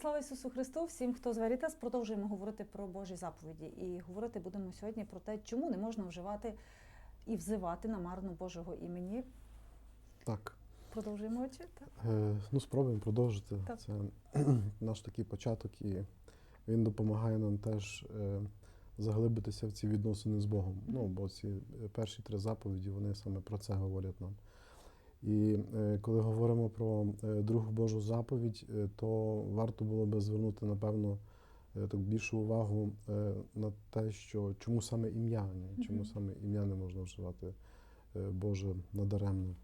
Слава Ісусу Христу! Всім, хто з Верітас, продовжуємо говорити про Божі заповіді. І говорити будемо сьогодні про те, чому не можна вживати і взивати намарно Божого імені. Так. Продовжуємо очі. Так? Е, ну, спробуємо продовжити. Так. Це наш такий початок, і він допомагає нам теж е, заглибитися в ці відносини з Богом. Ну, бо ці е, перші три заповіді вони саме про це говорять нам. І е, коли говоримо про е, другу Божу заповідь, е, то варто було би звернути, напевно, так більшу увагу на те, що чому саме ім'я, чому саме ім'я не можна вживати Боже надаремно.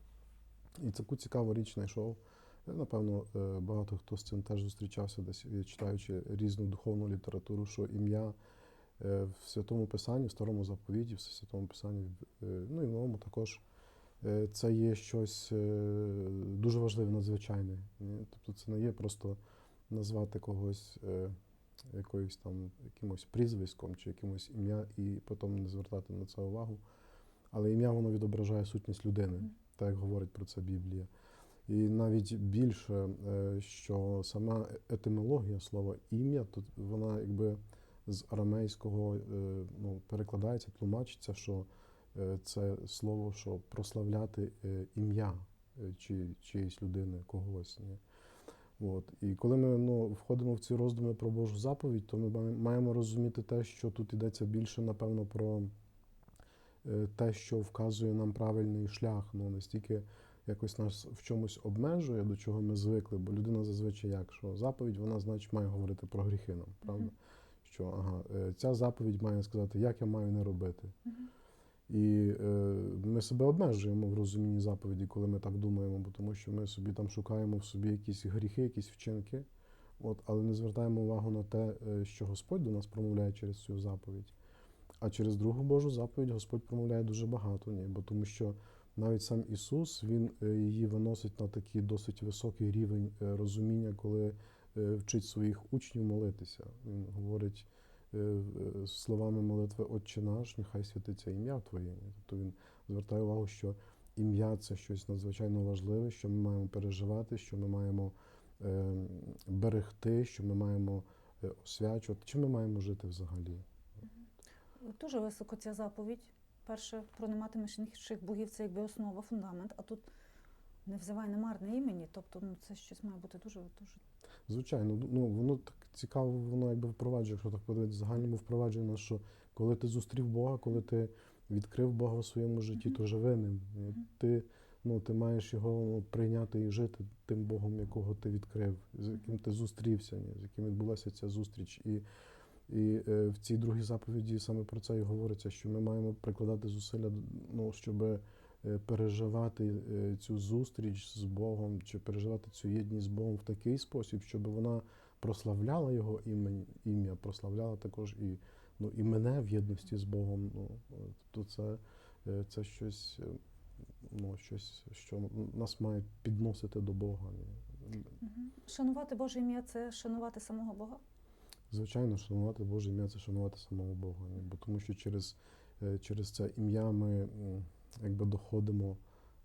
І таку цікаву річ знайшов. Напевно, багато хто з цим теж зустрічався, десь читаючи різну духовну літературу, що ім'я в Святому Писанні, в Старому заповіті, в Святому Писанні, ну і в новому також. Е, Це є щось е, дуже важливе, надзвичайне. Тобто це не є просто назвати когось е, якоюсь там якимось прізвиськом чи якимось ім'я і потім не звертати на це увагу. Але ім'я воно відображає сутність людини, так як говорить про це Біблія. І навіть більше, е, що сама етимологія слова ім'я, тут вона якби з арамейського е, ну, перекладається, тлумачиться, що е, це слово, що прославляти е, ім'я е, чи, чиєїсь людини, когось. Ні? От. І коли ми ну, входимо в ці роздуми про Божу заповідь, то ми маємо розуміти те, що тут йдеться більше, напевно, про е, те, що вказує нам правильний шлях, ну настільки якось нас в чомусь обмежує, до чого ми звикли, бо людина зазвичай як, що заповідь, вона, значить, має говорити про гріхи нам, правда? Мгм. Що ага, е, ця заповідь має сказати, як я маю не робити. Мгм. І е, ми себе обмежуємо в розумінні заповіді, коли ми так думаємо, бо тому що ми собі там шукаємо в собі якісь гріхи, якісь вчинки, от, але не звертаємо увагу на те, е, що Господь до нас промовляє через цю заповідь. А через другу Божу заповідь Господь промовляє дуже багато, ні? бо тому що навіть сам Ісус Він е, її виносить на такий досить високий рівень розуміння, коли вчить своїх учнів молитися. Він говорить словами молитви Отче наш, нехай святиться ім'я Твоє. Тобто він звертає увагу, що ім'я це щось надзвичайно важливе, що ми маємо переживати, що ми маємо е, берегти, що ми маємо е, освячувати. Чим ми маємо жити взагалі? Дуже високо ця заповідь. Перше, про не інших богів, це якби основа, фундамент. А тут не взивай немарне імені. Тобто, ну це щось має бути дуже дуже. Звичайно, ну воно так цікаво, воно якби впроваджує, якщо так подивитися, в загальному впроваджує нас, що коли ти зустрів Бога, коли ти відкрив Бога в своєму житті, то живи ним. Ти, ну, ти маєш його ну, прийняти і жити тим Богом, якого ти відкрив, з яким ти зустрівся, з яким відбулася ця зустріч. І, і е, в цій другій заповіді саме про це і говориться, що ми маємо прикладати зусилля, ну, щоб переживати е, цю зустріч з Богом, чи переживати цю єдність з Богом в такий спосіб, щоб вона прославляла його ім'я, прославляла також і, ну, і мене в єдності з Богом. Ну, тобто це, е, це щось, е, ну, щось, що нас має підносити до Бога. Шанувати Боже ім'я це шанувати самого Бога. Звичайно, шанувати Боже ім'я це шанувати самого Бога. Бо тому що через, е, через це ім'я ми якби доходимо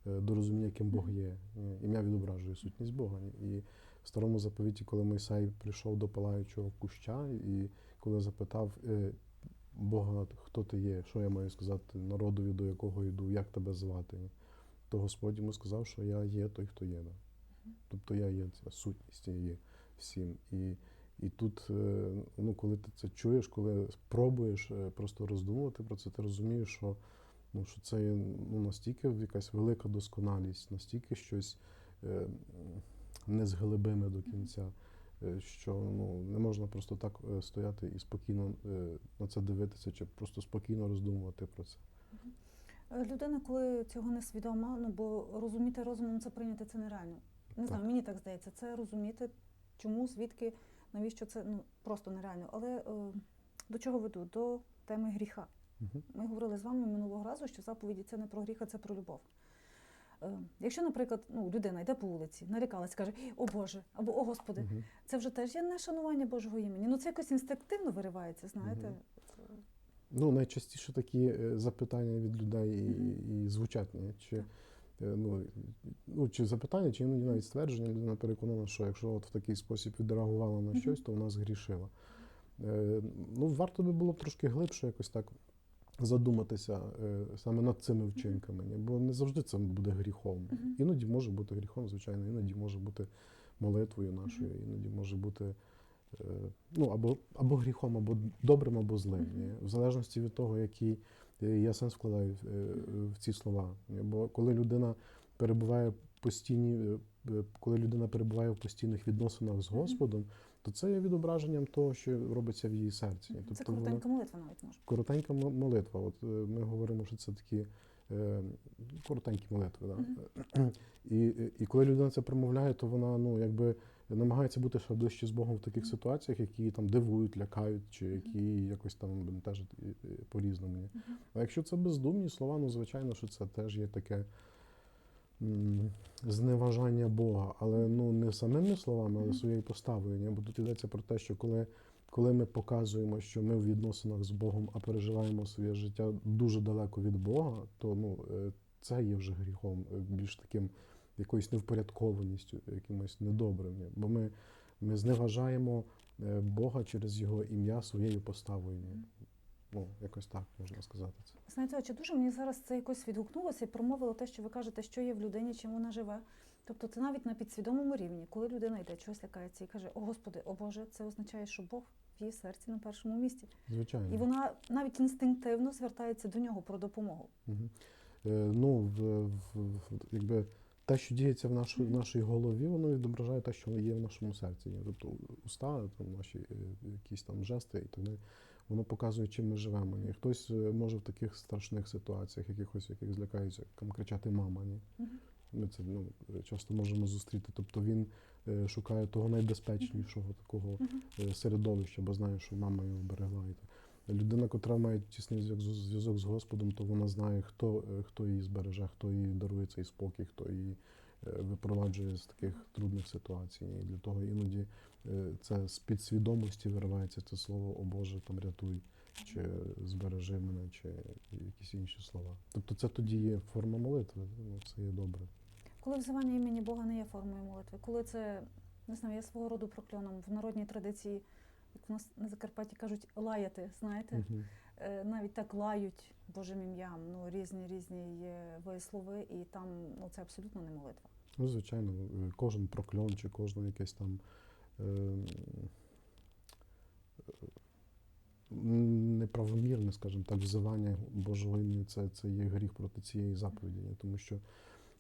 е, до розуміння, ким Бог є. Ім'я відображує сутність Бога. І в старому заповіті, коли Мойсей прийшов до палаючого куща, і коли запитав е, Бога, хто ти є, що я маю сказати народові, до якого йду, як тебе звати, то Господь йому сказав, що я є той, хто є. Тобто я є ця сутність, я є всім. І і тут, е, ну, коли ти це чуєш, коли пробуєш е, просто роздумувати про це, ти розумієш, що, ну, що це ну, настільки якась велика досконалість, настільки щось е, незглибиме до кінця, е, що ну, не можна просто так е, стояти і спокійно е, на це дивитися, чи просто спокійно роздумувати про це. Людина, коли цього не свідома, ну бо розуміти розумом це прийняти це нереально. Не знаю, Так. мені так здається. Це розуміти, чому, звідки, навіщо це ну просто нереально. Але е, до чого веду? До теми гріха. Ми говорили з вами минулого разу, що заповіді це не про гріх, а це про любов. Е, Якщо, наприклад, ну, людина йде по вулиці, налякалась, каже, о Боже, або о Господи, Мгм. це вже теж є не шанування Божого імені. Ну це якось інстинктивно виривається, знаєте. Мгм. Ну, найчастіше такі е, запитання від людей і, і звучать. Ні? Чи, ну, ну, чи запитання, чи іноді навіть ствердження, людина переконана, що якщо от в такий спосіб відреагувала на щось, то вона згрішила. Ну, варто би було б трошки глибше якось так задуматися е, саме над цими вчинками, бо не завжди це буде гріхом. Іноді може бути гріхом, звичайно, іноді може бути молитвою нашою, іноді може бути е, ну, або, або гріхом, або добрим, або злим. В залежності від того, який е, я сенс вкладаю в, ці слова. Бо коли людина перебуває постійні, коли людина перебуває в постійних відносинах з. Господом, то це є відображенням того, що робиться в її серці. Це Тобто вона- коротенька молитва навіть може. коротенька молитва. От е, ми говоримо, що це такі е, коротенькі молитви. Да? І, і коли людина це промовляє, то вона ну якби намагається бути ще ближче з Богом в таких ситуаціях, які там дивують, лякають, чи які якось там бентежать е, е, по-різному. ні. Мгм. А якщо це бездумні слова, ну звичайно, що це теж є таке. Зневажання Бога, але ну не самими словами, але своєю поставою. Бо тут йдеться про те, що коли коли ми показуємо, що ми в відносинах з Богом, а переживаємо своє життя дуже далеко від Бога, то ну, е, це є вже гріхом, е, більш таким якоюсь невпорядкованістю, якимось недобрим. Бо ми, ми зневажаємо е, Бога через його ім'я своєю поставою. Ну, якось так можна сказати це. Знаєте, чи дуже мені зараз це якось відгукнулося і промовило те, що ви кажете, що є в людині, чим вона живе. Тобто це навіть на підсвідомому рівні, коли людина йде, чогось лякається і каже, о Господи, о Боже, це означає, що Бог в її серці на першому місці. Звичайно. І вона навіть інстинктивно звертається до нього про допомогу. Мгм. Е, ну, в, в, в, якби те, що діється в, нашій, в нашій голові, воно відображає те, що є в нашому серці. Тобто уста, там, наші е, якісь там жести і так далі, воно показує, чим ми живемо. Ні? Хтось е, може в таких страшних ситуаціях, якихось, яких злякаються, там кричати мама. Ні? Ми це ну, часто можемо зустріти. Тобто він е, шукає того найбезпечнішого такого е, середовища, бо знає, що мама його берегла. І. Людина, котра має тісний зв'язок з- зв'язок з Господом, то вона знає, хто, хто її збереже, хто їй дарує цей спокій, хто її випроваджує з таких трудних ситуацій. І для того іноді е, це з підсвідомості виривається це слово О Боже, там рятуй, чи збережи мене, чи якісь інші слова. Тобто це тоді є форма молитви, ну, це є добре. Коли взивання імені Бога не є формою молитви, коли це не знаю, є свого роду прокльоном в народній традиції, як в нас на Закарпатті кажуть, лаяти, знаєте. Е, навіть так лають Божим ім'ям, ну різні різні є вислови, і там ну це абсолютно не молитва. Ну, звичайно, е, кожен прокльон чи кожне якесь там е, неправомірне, скажімо так, взивання Божого імені, це, це є гріх проти цієї заповіді. Тому що,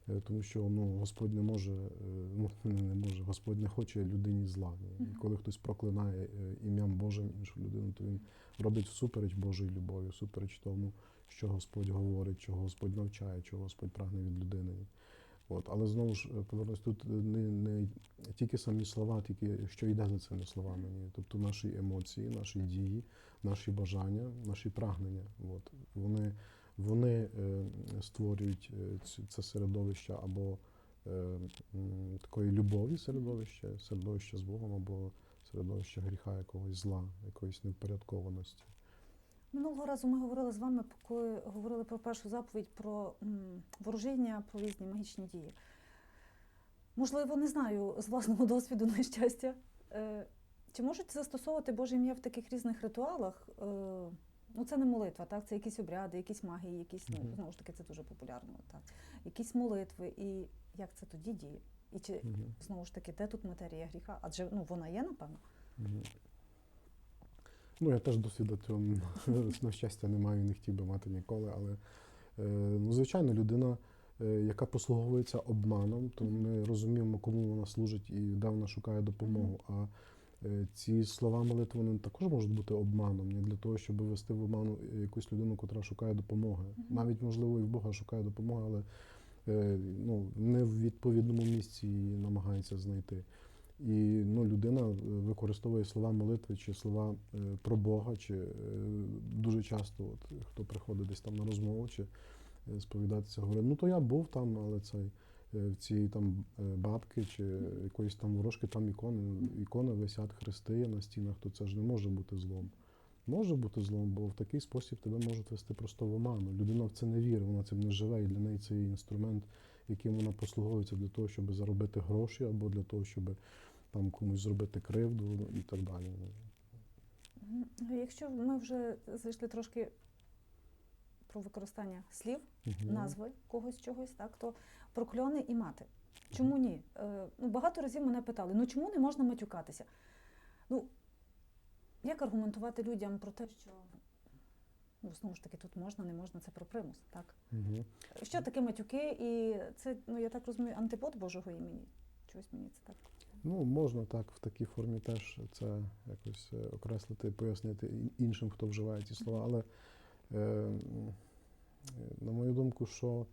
е, тому що ну, Господь не може, ну, не, може, Господь не хоче людині зла. І коли хтось проклинає ім'ям Божим іншу людину, то він робить всупереч Божої любові, всупереч тому, що Господь говорить, чого Господь навчає, чого Господь прагне від людини. От, але знову ж е, повернусь тут е, не, не тільки самі слова, тільки що йде за цими словами. Ні. Тобто наші емоції, наші дії, наші бажання, наші прагнення. От, вони вони е, створюють це середовище або такої любові середовище, середовище з Богом, або середовище гріха якогось зла, якоїсь невпорядкованості. Минулого разу ми говорили з вами, коли говорили про першу заповідь про ворожіння, про різні магічні дії. Можливо, не знаю з власного досвіду нещастя. Е, чи можуть застосовувати Боже ім'я в таких різних ритуалах? Е, ну, це не молитва, так? Це якісь обряди, якісь магії, якісь, ну, знову ж таки, це дуже популярно, так? Якісь молитви. І як це тоді діє? І чи знову ж таки, де тут матерія гріха? Адже ну, вона є, напевно. Ну, я теж досвіду цього, на щастя, не маю і не хотів би мати ніколи, але е, ну, звичайно, людина, е, яка послуговується обманом, то ми розуміємо, кому вона служить і де вона шукає допомогу. А е, ці слова молитви вони також можуть бути обманом, не для того, щоб ввести в обману якусь людину, котра шукає допомоги. Навіть, можливо, і в Бога шукає допомоги, але ну, не в відповідному місці її намагається знайти. І ну, людина е, використовує слова молитви чи слова е, про Бога, чи е, дуже часто, от, хто приходить десь там на розмову, чи сповідатися, говорить, ну то я був там, але цей, в цій там бабки чи якоїсь там ворожки, там ікони, ікони висять хрести на стінах, то це ж не може бути злом. Може бути злом, бо в такий спосіб тебе можуть вести просто в оману. Людина в це не вірить, вона цим не живе, і для неї це інструмент яким вона послуговується для того, щоб заробити гроші, або для того, щоб там комусь зробити кривду і так далі. Якщо ми вже зайшли трошки про використання слів, Мгм. назви когось чогось, так то прокльони і мати. Чому ні? Е, ну, багато разів мене питали: ну чому не можна матюкатися? Ну, як аргументувати людям про те, що ну, знову ж таки тут можна, не можна, це про примус, так? Мгм. Що таке матюки? І це, ну я так розумію, антипод Божого імені. Чогось мені це так. Ну, можна так в такій формі теж це якось е, окреслити, пояснити іншим, хто вживає ці слова. Але е, на мою думку, що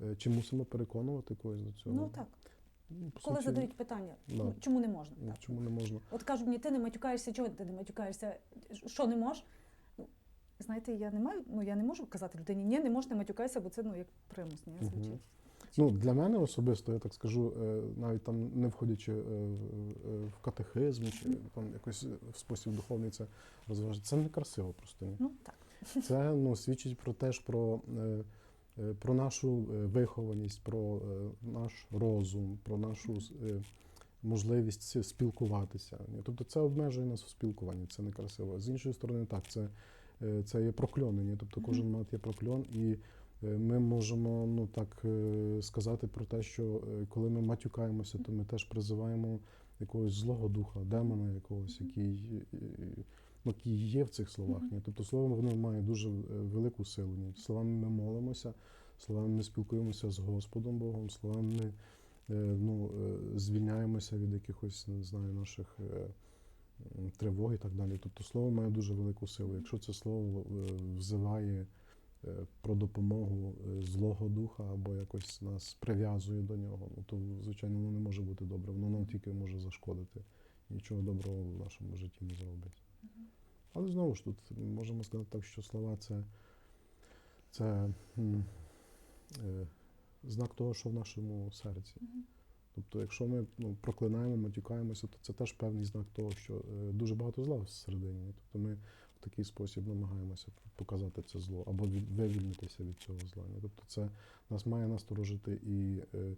е, чи мусимо переконувати когось до цього? Ну так. Ну, по Коли суті, задають питання, да. ну, чому не можна? ну, Так. Чому не можна? От кажуть мені, ти не матюкаєшся, чого ти не матюкаєшся? Що не можеш? Ну, знаєте, я не маю, ну я не можу казати людині, ні, не можеш, не матюкайся, бо це ну як примус, Мгм. звучить. Ну, для мене особисто, я так скажу, е, навіть там не входячи е, в- в катехизм чи там якось в спосіб духовний це розважати, це не красиво просто. Ні. Ну так. Це ну, свідчить про теж про, е, е, про нашу е, вихованість, про е, наш розум, про нашу е, можливість спілкуватися. Тобто це обмежує нас в спілкуванні, це не красиво. З іншої сторони, так, це, е, це є прокльонення. Тобто кожен мат є прокльон, і е, ми можемо ну, так е, сказати про те, що е, коли ми матюкаємося, то ми теж призиваємо якогось злого духа, демона якогось, який. е, е, ну, які є в цих словах. Ні? Тобто слово воно має дуже е, велику силу. Ні? Словами ми молимося, словами ми спілкуємося з Господом Богом, словами ми е, ну, е, звільняємося від якихось, не знаю, наших е, тривог і так далі. Тобто слово має дуже велику силу. Якщо це слово е, взиває е, про допомогу е, злого духа або якось нас прив'язує до нього, ну, то, звичайно, воно не може бути добре. Воно нам тільки може зашкодити. Нічого доброго в нашому житті не зробить. Але знову ж тут можемо сказати так, що слова це, це е, знак того, що в нашому серці. Тобто, якщо ми ну, проклинаємо, матюкаємося, то це теж певний знак того, що е, дуже багато зла всередині. Тобто ми в такий спосіб намагаємося показати це зло або вивільнитися від цього зла. Тобто це нас має насторожити і е,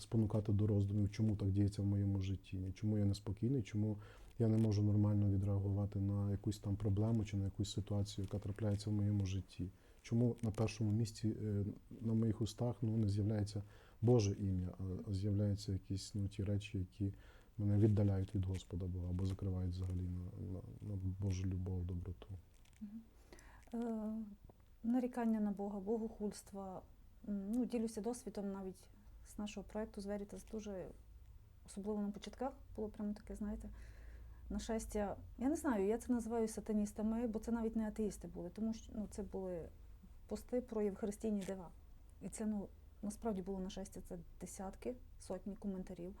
спонукати до роздумів, чому так діється в моєму житті, чому я неспокійний, чому я не можу нормально відреагувати на якусь там проблему чи на якусь ситуацію, яка трапляється в моєму житті. Чому на першому місці е, на моїх устах ну, не з'являється Боже ім'я, а з'являються якісь ну, ті речі, які мене віддаляють від Господа Бога або закривають взагалі на, на, на Божу любов, доброту. Е, нарікання на Бога, богохульства. Ну, ділюся досвідом навіть з нашого проєкту з Veritas дуже особливо на початках було прямо таке, знаєте, нашестя. Я не знаю, я це називаю сатаністами, бо це навіть не атеїсти були, тому що ну, це були пости про євхаристійні дива. І це ну, насправді було нашестя, це десятки, сотні коментарів.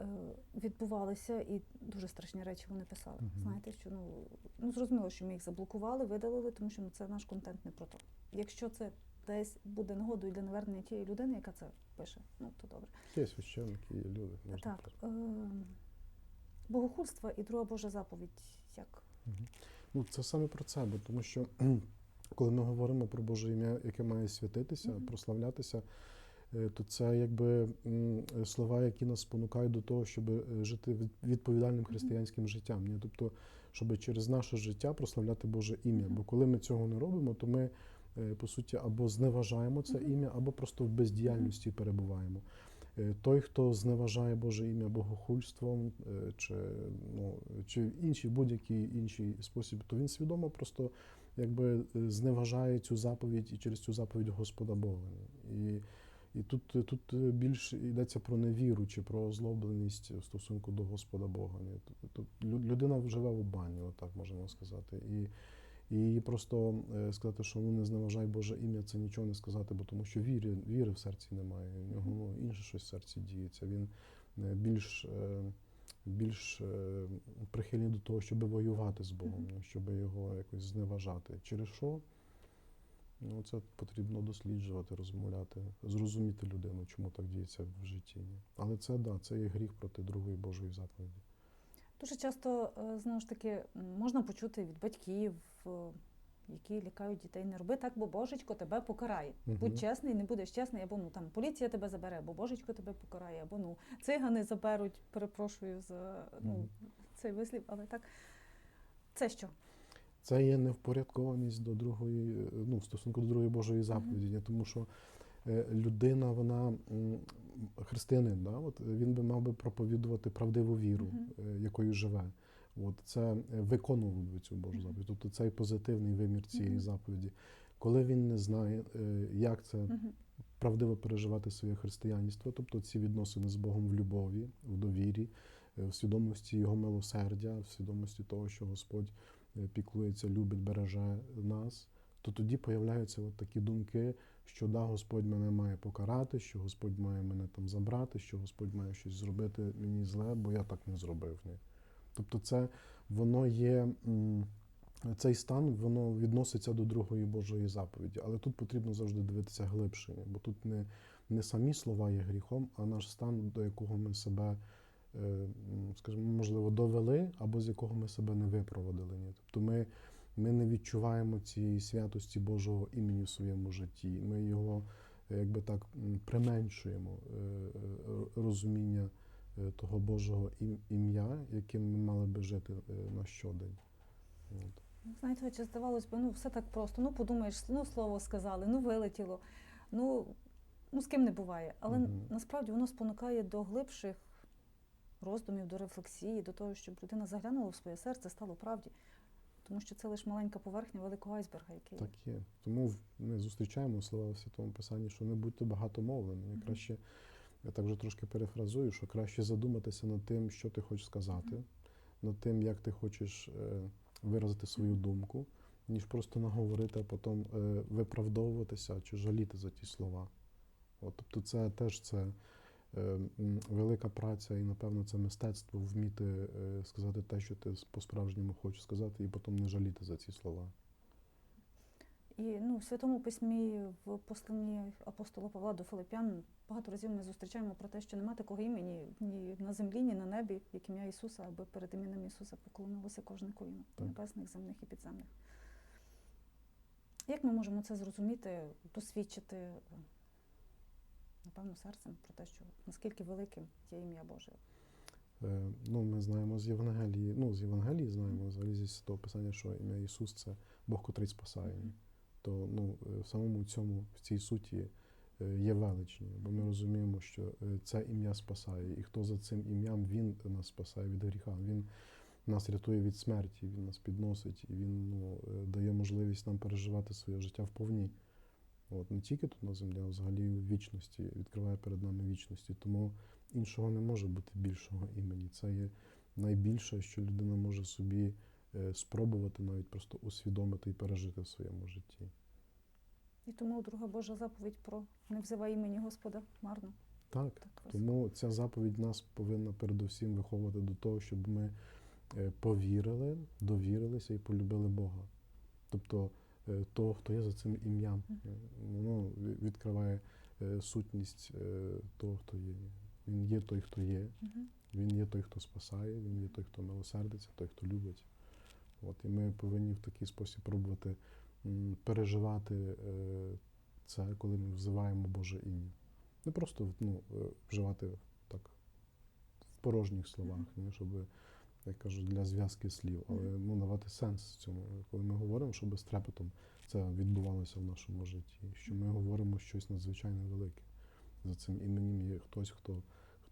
Е, відбувалися і дуже страшні речі вони писали. Мгм. Знаєте, що ну, ну зрозуміло, що ми їх заблокували, видалили, тому що ну, це наш контент не про то. Якщо це десь буде нагодою для навернення тієї людини, яка це пише, ну то добре. Є священники, є люди. Можна так, е, богохульство і друга Божа заповідь. Як Мгм. Ну, це саме про це, бо тому що коли ми говоримо про Боже ім'я, яке має святитися, Мгм. прославлятися, то це якби слова, які нас спонукають до того, щоб е, жити від- відповідальним християнським життям. Ні? Тобто, щоб через наше життя прославляти Боже ім'я. Бо коли ми цього не робимо, то ми е, по суті або зневажаємо це ім'я, або просто в бездіяльності перебуваємо. Е, Той, хто зневажає Боже ім'я богохульством е, чи, ну, чи інший будь-який інший спосіб, то він свідомо просто якби е, зневажає цю заповідь і через цю заповідь Господа Бога. І, і тут, тут е, більш йдеться про невіру чи про озлобленість в стосунку до Господа Бога. Тут- Тут лю- людина живе в обмані, отак можемо сказати. І, і просто е, сказати, що ну не зневажай Боже ім'я, це нічого не сказати, бо тому що віри, віри в серці немає. У нього ну, інше щось в серці діється. Він е, більш, е, більш е, прихильний до того, щоб воювати з Богом, Мгм. щоб його якось зневажати. Через що? Ну, це потрібно досліджувати, розмовляти, зрозуміти людину, чому так діється в житті. Але це да, це є гріх проти другої Божої заповіді. дуже часто е, знову ж таки можна почути від батьків, е, які лякають дітей. Не роби так, бо божечко тебе покарає. Мгм. Будь чесний, не будеш чесний, або ну там поліція тебе забере, або божечко тебе покарає, або ну цигани заберуть. Перепрошую за ну Мгм. цей вислів, але так. Це що? Це є невпорядкованість до другої, е, ну, в стосунку до другої Божої заповіді, ні? тому що е, людина, вона християнин, да? От він би мав би проповідувати правдиву віру, е, якою живе. От це е, виконував би цю Божу заповідь. Тобто цей позитивний вимір цієї Мгм. заповіді. Коли він не знає, е, як це правдиво переживати своє християнство, тобто ці відносини з Богом в любові, в довірі, е, в свідомості Його милосердя, в свідомості того, що Господь е, піклується, любить, береже нас, то тоді появляються от такі думки, що да, Господь мене має покарати, що Господь має мене там забрати, що Господь має щось зробити мені зле, бо я так не зробив. Ні. Тобто, це воно є. Цей стан воно відноситься до другої Божої заповіді, але тут потрібно завжди дивитися глибше, бо тут не, не самі слова є гріхом, а наш стан, до якого ми себе, е, скажімо, можливо, довели, або з якого ми себе не випроводили. Ні? Тобто ми, ми не відчуваємо цієї святості Божого імені в своєму житті. Ми його е, якби так применшуємо е, е, розуміння е, того Божого ім'я, яким ми мали би жити е, на щодень. От. Знаєте, чи здавалось би, ну все так просто. Ну подумаєш, ну слово сказали, ну вилетіло. Ну, ну з ким не буває. Але Мгм. насправді воно спонукає до глибших роздумів, до рефлексії, до того, щоб людина заглянула в своє серце, стало правді. Тому що це лише маленька поверхня великого айсберга, який Так є. Тому ми зустрічаємо слова в Святому Писанні, що не будьте багатомовними. Мгм. Краще, я так вже трошки перефразую, що краще задуматися над тим, що ти хочеш сказати, Мгм. над тим, як ти хочеш е, виразити свою Мгм. думку, ніж просто наговорити, а потім е, виправдовуватися чи жаліти за ті слова. От, тобто, це теж це велика праця, і напевно це мистецтво вміти е, сказати те, що ти по-справжньому хочеш сказати, і потім не жаліти за ці слова. І ну, в Святому Письмі в посланні апостола Павла до Филип'ян багато разів ми зустрічаємо про те, що нема такого імені ні на землі, ні на небі, як ім'я Ісуса, аби перед іменем Ісуса поклонилося кожне коліно небесних, земних і підземних. Як ми можемо це зрозуміти, досвідчити, напевно, серцем про те, що наскільки великим є ім'я Боже? Е, Ну, ми знаємо з Євангелії, ну, з Євангелії знаємо взагалі зі Святого Писання, що ім'я Ісус це Бог, котрий спасає. Мгм. То ну, е, в самому цьому, в цій суті е, є величні, бо ми розуміємо, що це ім'я спасає, і хто за цим ім'ям Він нас спасає від гріха. Він нас рятує від смерті, він нас підносить, і він ну, дає можливість нам переживати своє життя вповні. От, не тільки тут на землі, а взагалі в вічності, відкриває перед нами вічності. Тому іншого не може бути більшого імені. Це є найбільше, що людина може собі е, спробувати навіть просто усвідомити і пережити в своєму житті. І тому друга Божа заповідь про не взивай імені Господа марно. Так, Так, тому ця заповідь нас повинна передусім виховувати до того, щоб ми е, повірили, довірилися і полюбили Бога. Тобто того, хто є за цим ім'ям. Е, Воно відкриває е, сутність е, того, хто є. Він є той, хто є. Він є той, хто спасає, він є той, хто милосердиться, той, хто любить. От, і ми повинні в такий спосіб пробувати переживати е, це, коли ми взиваємо Боже ім'я. Не просто ну, е, вживати так в порожніх словах, щоб, як кажуть, для зв'язки слів, але ну, давати сенс цьому. Коли ми говоримо, щоб з трепетом це відбувалося в нашому житті, що ми говоримо щось надзвичайно велике. За цим іменем є хтось, хто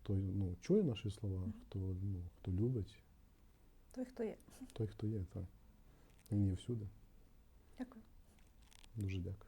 хто ну, чує наші слова, хто, ну, хто любить, Той, хто є. той, хто є, так. Він є всюди. Дякую. Дуже дякую.